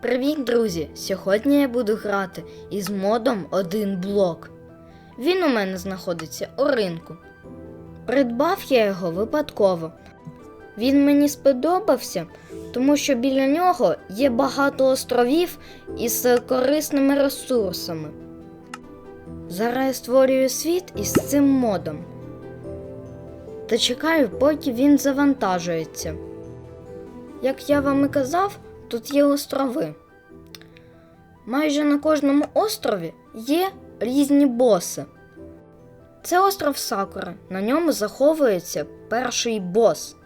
Привіт, друзі! Сьогодні я буду грати із модом один блок. Він у мене знаходиться у ринку. Придбав я його випадково. Він мені сподобався, тому що біля нього є багато островів із корисними ресурсами. Зараз я створюю світ із цим модом. Та чекаю, поки він завантажується. Як я вам і казав, тут є острови. Майже на кожному острові є різні боси. Це остров Сакура. На ньому заховується перший бос.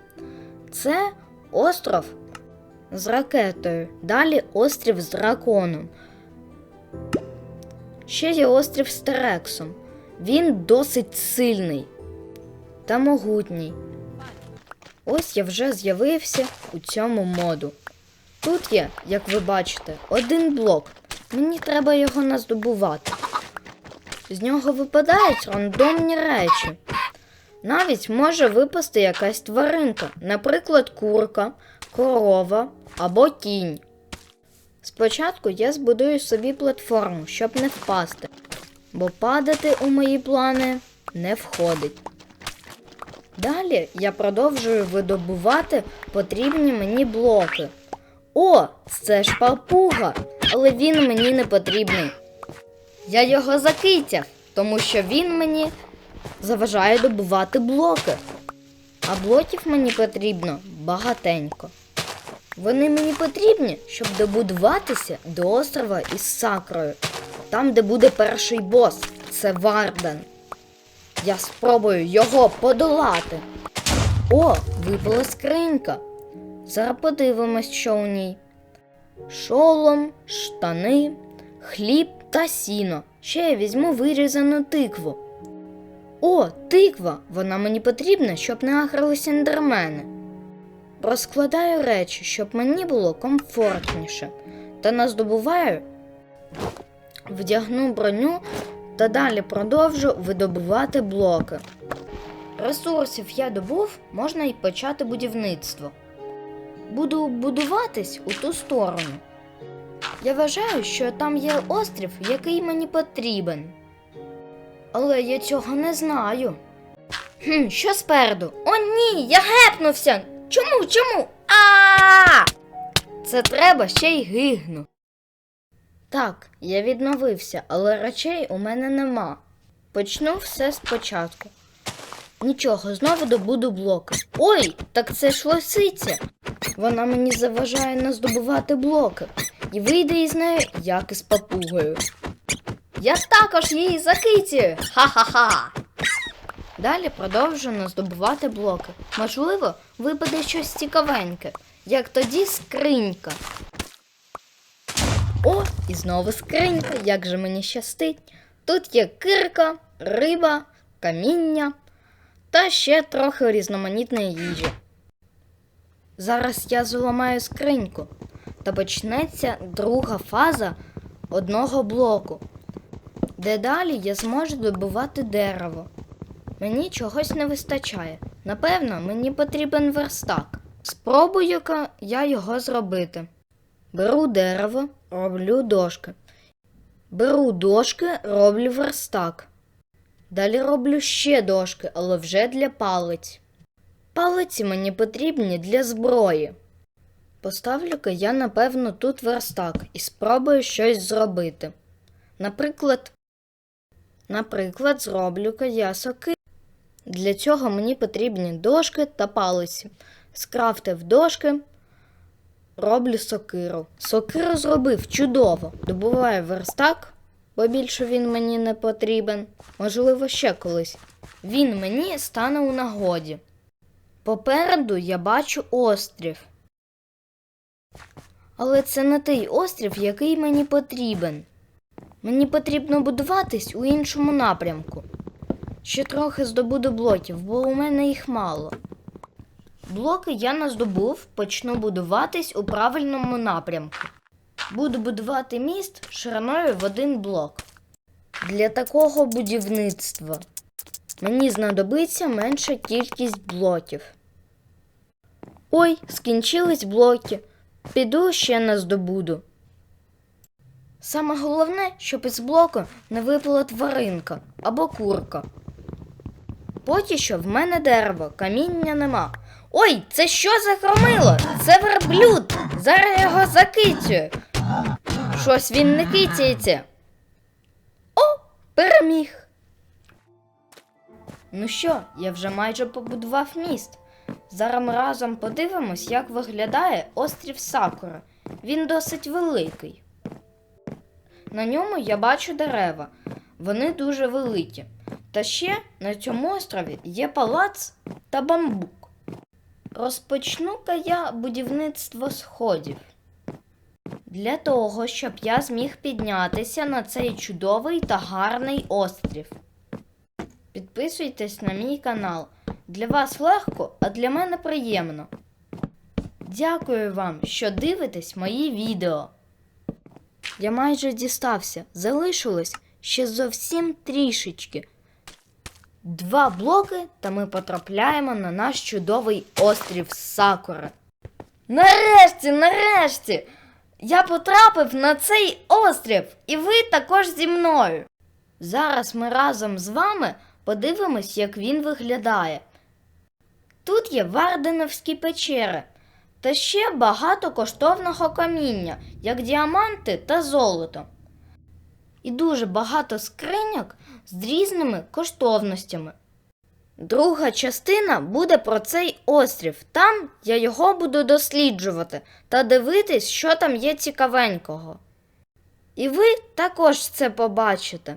Це остров з ракетою. Далі острів з драконом. Ще є острів з Терексом. Він досить сильний та могутній. Ось я вже з'явився у цьому моду. Тут є, як ви бачите, один блок. Мені треба його наздобувати. З нього випадають рандомні речі. Навіть може випасти якась тваринка, наприклад, курка, корова або кінь. Спочатку я збудую собі платформу, щоб не впасти, бо падати у мої плани не входить. Далі я продовжую видобувати потрібні мені блоки. О, це ж папуга, але він мені не потрібний. Я його закитяв, тому що він мені заважає добувати блоки. А блоків мені потрібно багатенько. Вони мені потрібні, щоб добудуватися до острова із сакрою, там, де буде перший бос, це Варден. Я спробую його подолати. О, випала скринька. Зараз подивимось, що у ній. Шолом, штани, хліб та сіно. Ще я візьму вирізану тикву. О, тиква! Вона мені потрібна, щоб не агрилися ендермени. Розкладаю речі, щоб мені було комфортніше. Та наздобуваю, вдягну броню та далі продовжу видобувати блоки. Ресурсів я добув, можна й почати будівництво. Буду будуватись у ту сторону. Я вважаю, що там є острів, який мені потрібен. Але я цього не знаю. Хм, що спереду? О, ні, я гепнувся. Чому? Чому? А! Це треба ще й гигну. Так, я відновився, але речей у мене нема. Почну все спочатку. Нічого, знову добуду блоки. Ой, так це ж лисиця. Вона мені заважає наздобувати блоки. І вийде із нею, як із папугою. Я також її закитію. Ха-ха-ха. Далі продовжу наздобувати блоки. Можливо, випаде щось цікавеньке, як тоді скринька. О, і знову скринька, як же мені щастить. Тут є кирка, риба, каміння та ще трохи різноманітної їжі. Зараз я зламаю скриньку та почнеться друга фаза одного блоку, де далі я зможу добувати дерево. Мені чогось не вистачає. Напевно, мені потрібен верстак. Спробую-ка я його зробити. Беру дерево, роблю дошки. Беру дошки, роблю верстак. Далі роблю ще дошки, але вже для палиць. Палиці мені потрібні для зброї. Поставлю-ка я, напевно, тут верстак і спробую щось зробити. Наприклад, наприклад, зроблю-ка я соки. Для цього мені потрібні дошки та палиці. Скрафтив дошки, роблю сокиру. Сокиру зробив чудово. Добуваю верстак, бо більше він мені не потрібен. Можливо, ще колись. Він мені стане у нагоді. Попереду я бачу острів. Але це не той острів, який мені потрібен. Мені потрібно будуватись у іншому напрямку. Ще трохи здобуду блоків, бо у мене їх мало. Блоки я наздобув, почну будуватись у правильному напрямку. Буду будувати міст шириною в один блок. Для такого будівництва мені знадобиться менша кількість блоків. Ой, скінчились блоки. Піду ще наздобуду. Саме головне, щоб із блоку не випала тваринка або курка. Поки що в мене дерево, каміння нема. Ой, це що за хромило? Це верблюд! Зараз його закицюю. Щось він не кицяється. О, переміг. Ну що, я вже майже побудував міст. Зараз ми разом подивимось, як виглядає острів Сакура. Він досить великий. На ньому я бачу дерева. Вони дуже великі. Та ще на цьому острові є палац та бамбук. Розпочну-ка я будівництво сходів. Для того, щоб я зміг піднятися на цей чудовий та гарний острів. Підписуйтесь на мій канал. Для вас легко, а для мене приємно. Дякую вам, що дивитесь мої відео. Я майже дістався. Залишилось ще зовсім трішечки. Два блоки, та ми потрапляємо на наш чудовий острів Сакура. Нарешті, нарешті! Я потрапив на цей острів, і ви також зі мною. Зараз ми разом з вами подивимось, як він виглядає. Тут є Варденовські печери та ще багато коштовного каміння, як діаманти та золото. І дуже багато скриньок з різними коштовностями. Друга частина буде про цей острів. Там я його буду досліджувати та дивитись, що там є цікавенького. І ви також це побачите.